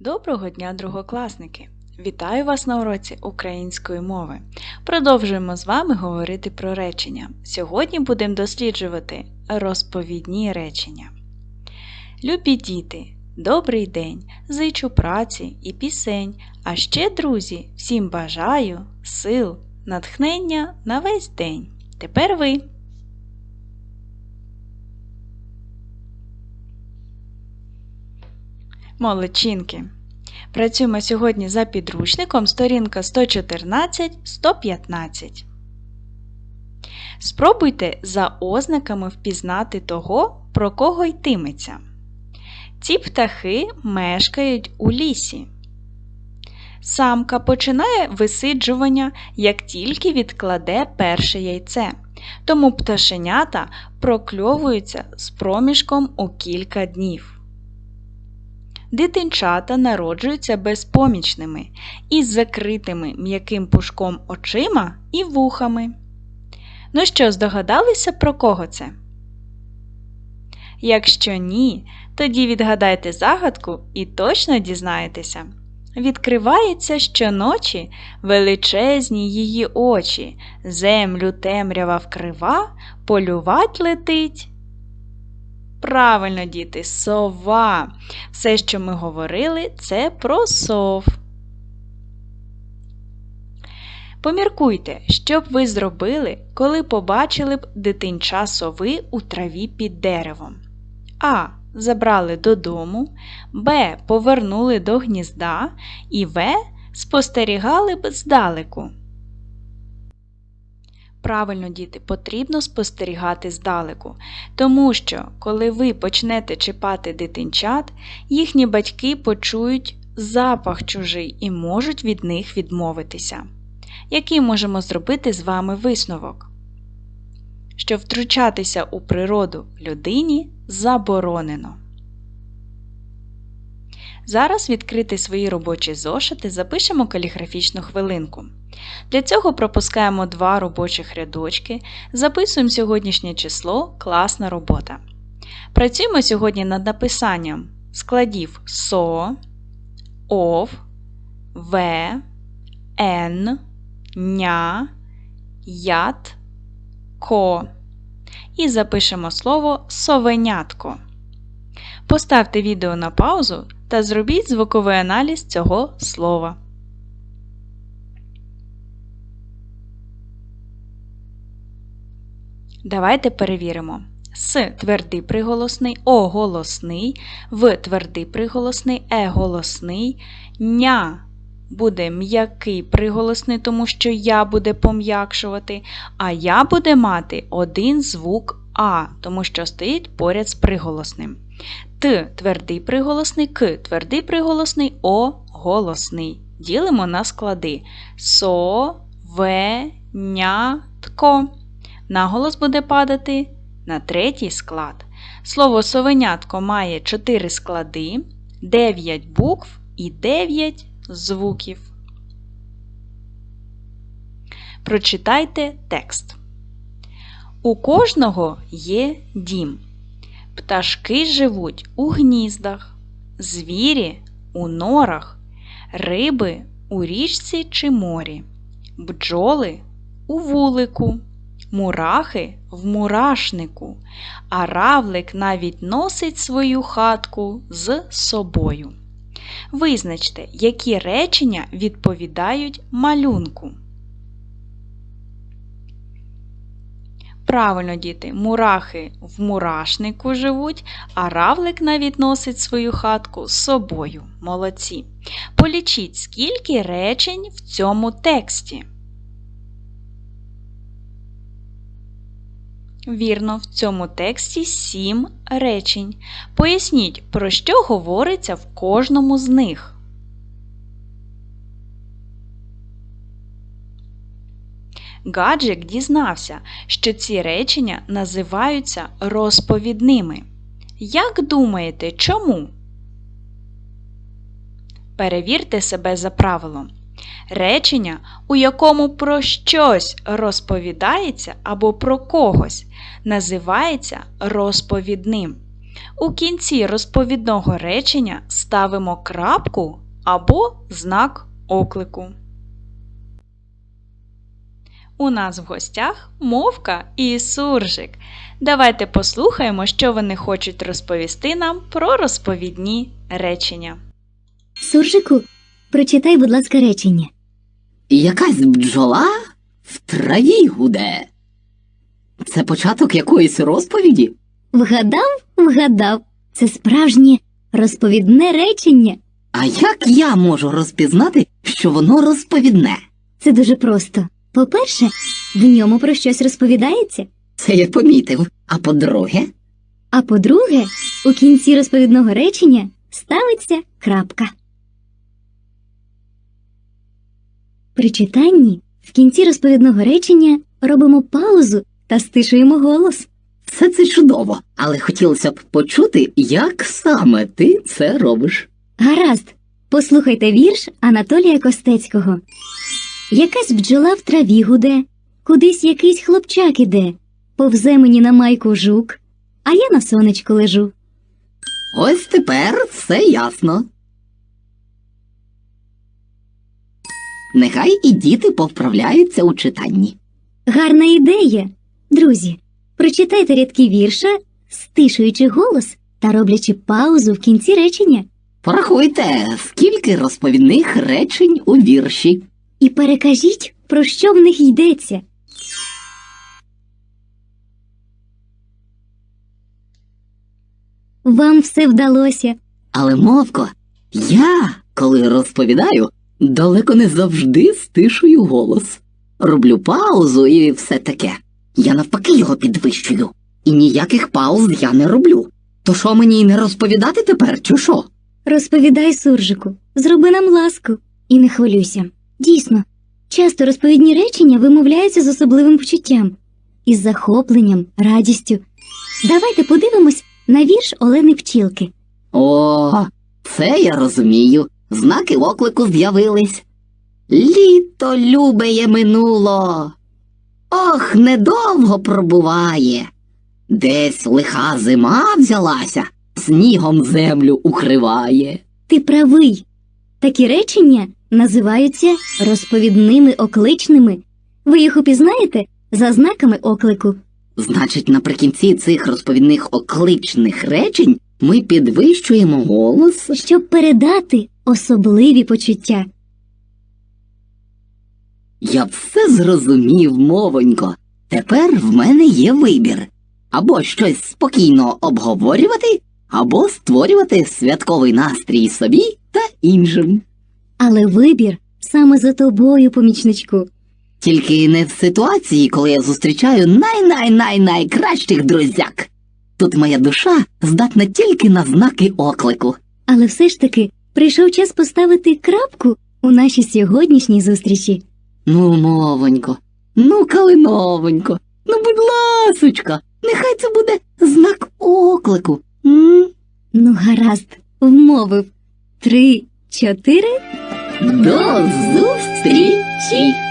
Доброго дня, другокласники! Вітаю вас на уроці української мови. Продовжуємо з вами говорити про речення. Сьогодні будемо досліджувати розповідні речення. Любі діти, добрий день! Зичу праці і пісень, а ще, друзі, всім бажаю сил, натхнення на весь день. Тепер ви. Молодчинки! Працюємо сьогодні за підручником сторінка 114-115. Спробуйте за ознаками впізнати того, про кого йтиметься. Ці птахи мешкають у лісі. Самка починає висиджування, як тільки відкладе перше яйце. Тому пташенята прокльовуються з проміжком у кілька днів. Дитинчата народжуються безпомічними із закритими м'яким пушком очима і вухами. Ну що, здогадалися, про кого це? Якщо ні, тоді відгадайте загадку і точно дізнаєтеся. Відкривається щоночі величезні її очі, землю темрява вкрива, полювать летить. Правильно, діти, сова. Все, що ми говорили, це про сов. Поміркуйте, що б ви зробили, коли побачили б дитинча сови у траві під деревом. А. Забрали додому, Б. Повернули до гнізда і В. Спостерігали б здалеку. Правильно, діти, потрібно спостерігати здалеку, тому що, коли ви почнете чіпати дитинчат, їхні батьки почують запах чужий і можуть від них відмовитися. Який можемо зробити з вами висновок? Що втручатися у природу людині заборонено. Зараз відкрити свої робочі зошити запишемо каліграфічну хвилинку. Для цього пропускаємо два робочих рядочки, записуємо сьогоднішнє число класна робота. Працюємо сьогодні над написанням складів СО, ОВ, В, Н, ня, ят, ко. І запишемо слово совенятко. Поставте відео на паузу та зробіть звуковий аналіз цього слова. Давайте перевіримо. С твердий приголосний, О голосний, В твердий приголосний, Е голосний, ня буде м'який приголосний, тому що я буде пом'якшувати, а я буде мати один звук А, тому що стоїть поряд з приголосним. Т твердий приголосний, К твердий приголосний, О голосний. Ділимо на склади со, ве, ня, тко. Наголос буде падати на третій склад. Слово совенятко має 4 склади, 9 букв і 9 звуків. Прочитайте текст. У кожного є дім. Пташки живуть у гніздах, звірі у норах, риби у річці чи морі, бджоли у вулику, мурахи в мурашнику, а равлик навіть носить свою хатку з собою. Визначте, які речення відповідають малюнку. Правильно, діти, мурахи в мурашнику живуть, а равлик навіть носить свою хатку з собою. Молодці. Полічіть, скільки речень в цьому тексті. Вірно, в цьому тексті сім речень. Поясніть, про що говориться в кожному з них. Гаджик дізнався, що ці речення називаються розповідними. Як думаєте, чому? Перевірте себе за правилом. Речення, у якому про щось розповідається або про когось, називається розповідним. У кінці розповідного речення ставимо крапку або знак оклику. У нас в гостях мовка і суржик. Давайте послухаємо, що вони хочуть розповісти нам про розповідні речення. Суржику, прочитай, будь ласка, речення. Якась бджола в траві гуде. Це початок якоїсь розповіді? Вгадав, вгадав. Це справжнє розповідне речення. А як я можу розпізнати, що воно розповідне? Це дуже просто. По-перше, в ньому про щось розповідається. Це я помітив. А по-друге, А по-друге, у кінці розповідного речення ставиться крапка. При читанні в кінці розповідного речення робимо паузу та стишуємо голос. все це чудово, але хотілося б почути, як саме ти це робиш. Гаразд, послухайте вірш Анатолія Костецького. Якась бджола в траві гуде, кудись якийсь хлопчак іде, повзе мені на майку жук, а я на сонечку лежу. Ось тепер все ясно. Нехай і діти повправляються у читанні. Гарна ідея. Друзі, прочитайте рядки вірша, стишуючи голос та роблячи паузу в кінці речення, Порахуйте, скільки розповідних речень у вірші. і перекажіть, про що в них йдеться. Вам все вдалося. Але, мовко, я, коли розповідаю, далеко не завжди стишую голос. Роблю паузу і все таке. Я навпаки його підвищую. І ніяких пауз я не роблю. То що мені й не розповідати тепер, чи що? Розповідай, суржику, зроби нам ласку і не хвилюйся. Дійсно, часто розповідні речення вимовляються з особливим почуттям, із захопленням, радістю. Давайте подивимось на вірш Олени Пчілки. О, це я розумію. Знаки оклику з'явились. Літо любеє минуло. Ох, недовго пробуває. Десь лиха зима взялася, снігом землю укриває. Ти правий. Такі речення називаються розповідними окличними. Ви їх упізнаєте за знаками оклику. Значить, наприкінці цих розповідних окличних речень ми підвищуємо голос. щоб передати особливі почуття. Я все зрозумів, мовонько. Тепер в мене є вибір. Або щось спокійно обговорювати, або створювати святковий настрій собі та іншим. Але вибір саме за тобою, помічничку. Тільки не в ситуації, коли я зустрічаю най-най-най-найкращих друзяк. Тут моя душа здатна тільки на знаки оклику. Але все ж таки прийшов час поставити крапку у нашій сьогоднішній зустрічі. Ну, мовонько, ну, калиновонько, ну, будь ласочка, нехай це буде знак оклику. М? Ну, гаразд, вмовив. Три, чотири. До зустрічі!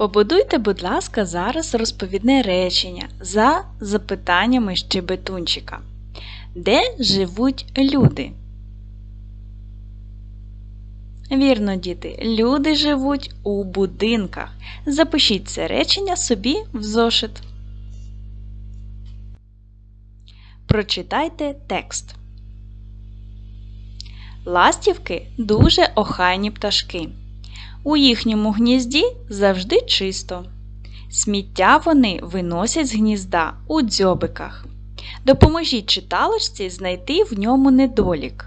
Побудуйте, будь ласка, зараз розповідне речення за запитаннями щебетунчика. Де живуть люди? Вірно, діти, люди живуть у будинках. Запишіть це речення собі в зошит. Прочитайте текст. Ластівки дуже охайні пташки. У їхньому гнізді завжди чисто. Сміття вони виносять з гнізда у дзьобиках. Допоможіть читалочці знайти в ньому недолік.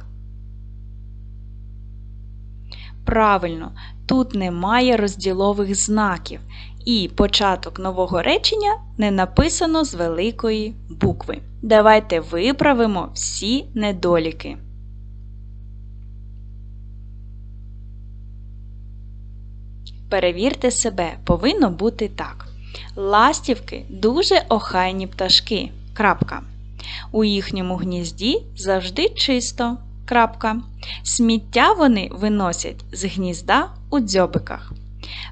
Правильно, тут немає розділових знаків, і початок нового речення не написано з великої букви. Давайте виправимо всі недоліки. Перевірте себе, повинно бути так. Ластівки дуже охайні пташки. Крапка. У їхньому гнізді завжди чисто. Крапка. Сміття вони виносять з гнізда у дзьобиках.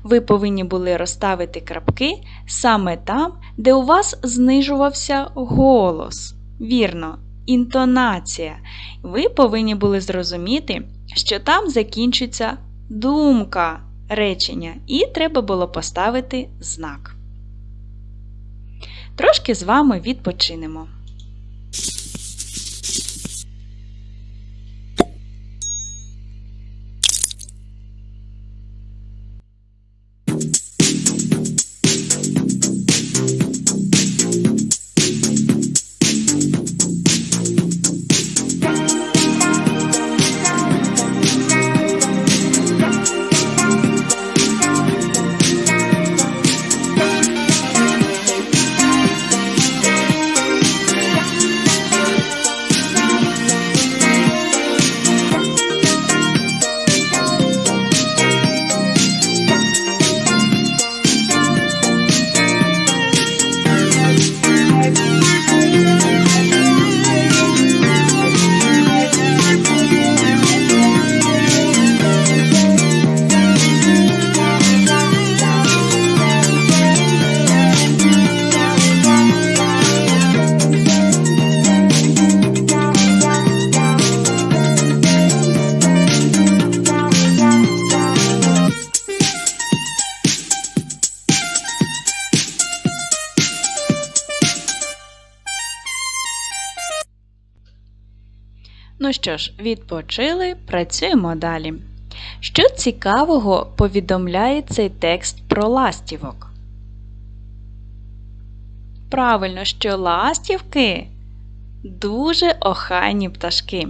Ви повинні були розставити крапки саме там, де у вас знижувався голос. Вірно, інтонація. Ви повинні були зрозуміти, що там закінчиться думка речення, і треба було поставити знак. Трошки з вами відпочинемо. Що ж, відпочили, працюємо далі. Що цікавого повідомляє цей текст про ластівок? Правильно, що ластівки дуже охайні пташки.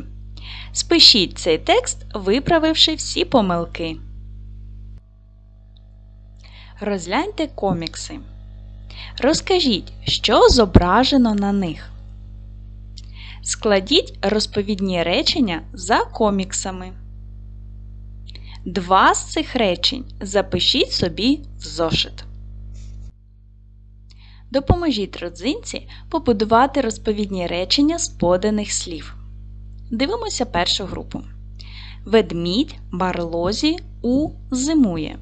Спишіть цей текст, виправивши всі помилки. Розгляньте комікси. Розкажіть, що зображено на них. Складіть розповідні речення за коміксами. Два з цих речень запишіть собі в зошит. Допоможіть родзинці побудувати розповідні речення з поданих слів. Дивимося першу групу. Ведмідь барлозі у зимує.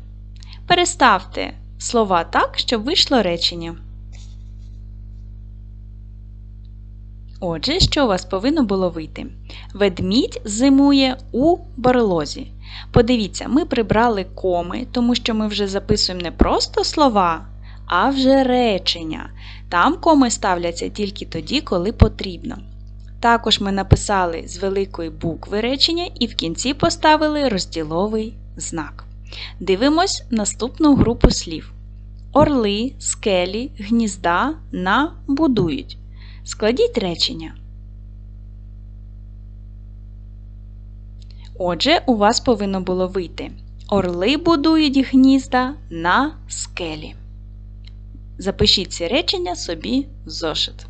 Переставте слова так, щоб вийшло речення. Отже, що у вас повинно було вийти? Ведмідь зимує у барлозі. Подивіться, ми прибрали коми, тому що ми вже записуємо не просто слова, а вже речення. Там коми ставляться тільки тоді, коли потрібно. Також ми написали з великої букви речення і в кінці поставили розділовий знак. Дивимось наступну групу слів. Орли, скелі, гнізда на будують. Складіть речення. Отже, у вас повинно було вийти. Орли будують гнізда на скелі. Запишіть ці речення собі в зошит.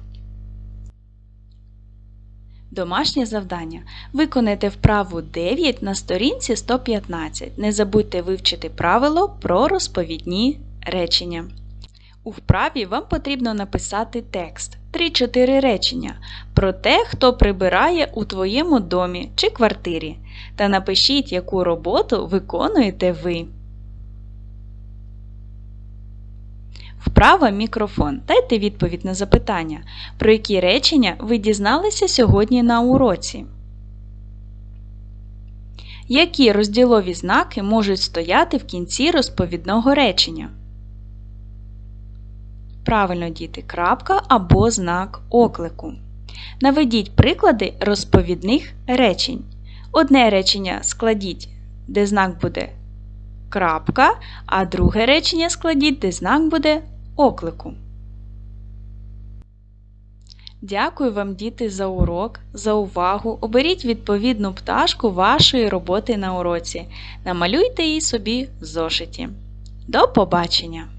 Домашнє завдання. Виконайте вправу 9 на сторінці 115. Не забудьте вивчити правило про розповідні речення. У вправі вам потрібно написати текст 3-4 речення про те, хто прибирає у твоєму домі чи квартирі, та напишіть, яку роботу виконуєте ви. Вправа мікрофон. Дайте відповідь на запитання, про які речення ви дізналися сьогодні на уроці. Які розділові знаки можуть стояти в кінці розповідного речення? Правильно, діти, крапка або знак оклику. Наведіть приклади розповідних речень. Одне речення складіть, де знак буде крапка, а друге речення складіть, де знак буде оклику. Дякую вам, діти, за урок, за увагу. Оберіть відповідну пташку вашої роботи на уроці. Намалюйте її собі в зошиті. До побачення!